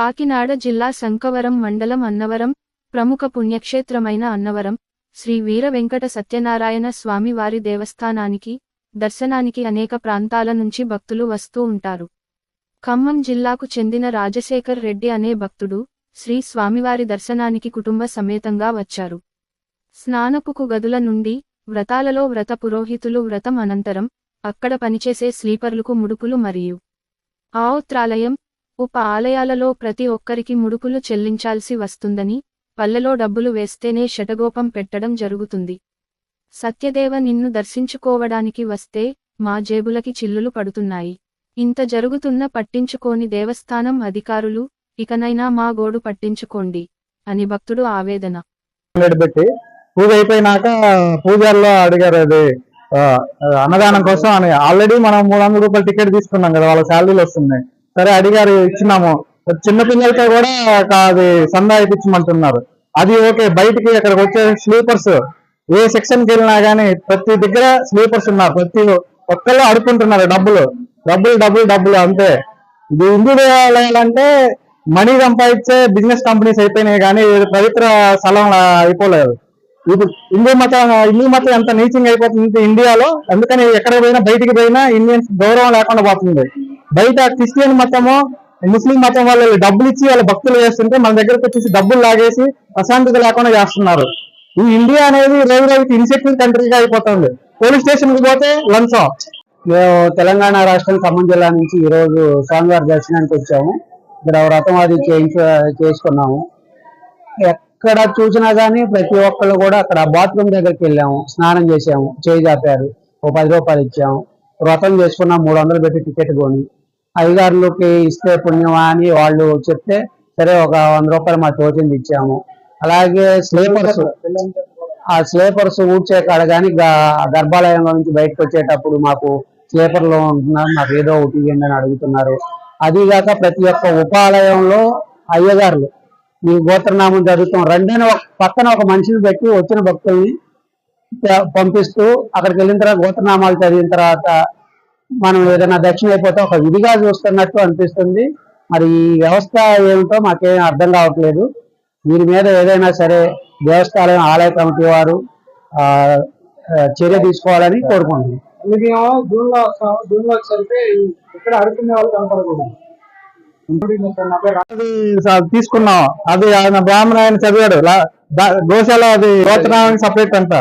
కాకినాడ జిల్లా శంకవరం మండలం అన్నవరం ప్రముఖ పుణ్యక్షేత్రమైన అన్నవరం శ్రీ వీర వెంకట సత్యనారాయణ స్వామి వారి దేవస్థానానికి దర్శనానికి అనేక ప్రాంతాల నుంచి భక్తులు వస్తూ ఉంటారు. ఖమ్మం జిల్లాకు చెందిన రాజశేఖర్ రెడ్డి అనే భక్తుడు శ్రీ స్వామివారి దర్శనానికి కుటుంబ సమేతంగా వచ్చారు. స్నానపుకు గదుల నుండి వ్రతాలలో వ్రత పురోహితులు వ్రతం అనంతరం అక్కడ పనిచేసే స్లీపర్లకు ముడుపులు మరియు ఆవుత్రాలయం ఉప ఆలయాలలో ప్రతి ఒక్కరికి ముడుపులు చెల్లించాల్సి వస్తుందని పల్లెలో డబ్బులు వేస్తేనే శటగోపం పెట్టడం జరుగుతుంది. సత్యదేవ నిన్ను దర్శించుకోవడానికి వస్తే మా జేబులకి చిల్లులు పడుతున్నాయి. ఇంత జరుగుతున్న పట్టించుకోని దేవస్థానం అధికారులు ఇకనైనా మా గోడు పట్టించుకోండి అని భక్తుడు ఆవేదన. పెట్టి పూజ అయిపోయినాక పూజల్లో అడిగారు అది అన్నదానం కోసం అని. ఆల్రెడీ మనం మూడు వందల రూపాయలు టికెట్ తీసుకున్నాం కదా వాళ్ళ శాలరీలు వస్తున్నాయి. సరే అడిగారు ఇచ్చినాము. చిన్నపిల్లలతో కూడా ఒక అది సందా ఇప్పించమంటున్నారు. అది ఓకే బయటికి అక్కడికి వచ్చే స్లీపర్స్ ఏ సెక్షన్కి వెళ్ళినా కానీ ప్రతి దగ్గర స్లీపర్స్ ఉన్నారు. ప్రతి ఒక్కళ్ళు అడుకుంటున్నారు డబ్బులు. డబ్బులు డబ్బులు డబ్బులు అంతే. ఇది హిందూ దేవాలయాలంటే మనీ సంపాదించే బిజినెస్ కంపెనీస్ అయిపోయినాయి కానీ పవిత్ర స్థలం లా అయిపోలేదు. ఇప్పుడు హిందూ మతం హిందూ మతం ఎంత నీచింగ్ అయిపోతుంది ఇండియాలో అందుకని ఎక్కడ పోయినా బయటికి పోయినా ఇండియన్స్ గౌరవం లేకుండా పోతుంది. బయట క్రిస్టియన్ మతము ముస్లిం మతం వాళ్ళు డబ్బులు ఇచ్చి వాళ్ళ భక్తులు చేస్తుంటే మన దగ్గరకు వచ్చేసి డబ్బులు లాగేసి ప్రశాంతత లేకుండా చేస్తున్నారు. ఈ ఇండియా అనేది రోజు రోజుకి ఇన్సెక్యూర్ కంట్రీగా అయిపోతుంది. పోలీస్ స్టేషన్కి పోతే లంచం. మేము తెలంగాణ రాష్ట్రం ఖమ్మం జిల్లా నుంచి ఈ రోజు స్వామివారి దర్శనానికి వచ్చాము. ఇక్కడ వ్రతం అది చేయించు చేసుకున్నాము. ఎక్కడ చూసినా కానీ ప్రతి ఒక్కళ్ళు కూడా అక్కడ బాత్రూమ్ దగ్గరికి వెళ్ళాము. స్నానం చేసాము చేయి జాపారు. ఓ పది రూపాయలు ఇచ్చాము. వ్రతం చేసుకున్నాం. మూడు వందలు పెట్టి టికెట్ కొని. అయ్యగారులకి ఇస్తే పుణ్యమా అని వాళ్ళు చెప్తే సరే ఒక వంద రూపాయలు మా తోచింది ఇచ్చాము. అలాగే స్లీపర్స్ ఆ స్లీపర్స్ ఊడ్చే కాడ కానీ గర్భాలయంలో నుంచి బయటకు వచ్చేటప్పుడు మాకు స్లీపర్లో ఉంటున్నారు మాకు ఏదో ఒకటి ఇవ్వండి అని అడుగుతున్నారు. అదిగాక ప్రతి ఒక్క ఉపాలయంలో అయ్యగారులు మీ గోత్రనామం జరుగుతాం. రెండైన ఒక పక్కన ఒక మనిషిని పెట్టి వచ్చిన భక్తుల్ని పంపిస్తూ అక్కడికి వెళ్ళిన తర్వాత గోత్రనామాలు చదివిన తర్వాత మనం ఏదైనా దక్షిణ అయిపోతే ఒక విధిగా చూస్తున్నట్టు అనిపిస్తుంది. మరి ఈ వ్యవస్థ ఏమిటో మాకేం అర్థం కావట్లేదు. దీని మీద ఏదైనా సరే దేవస్థానం ఆలయ కమిటీ వారు చర్య తీసుకోవాలని కోరుకుంటున్నాం. ఇదేమో జూన్లో వస్తాం జూన్లో వచ్చేసరికి ఇక్కడ అడుక్కునే వాళ్ళు కనపడకూడదు. అది స- తీసుకున్నాం. అది ఆయన బ్రాహ్మణ ఆయన చదివాడు. గోశాల అది గోత్రానికి సపరేట్ అంట.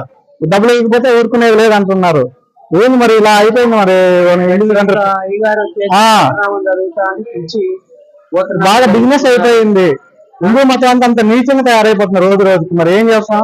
డబ్బులు ఇవ్వకపోతే ఊరుకునేది లేదు అంటున్నారు ఏంది మరి ఇలా అయిపోయింది మరి. బాగా బిజినెస్ అయిపోయింది. హిందూ మతం అంతా అంత నీచంగా తయారైపోతున్నారు రోజు రోజుకి. మరి ఏం చేస్తాం?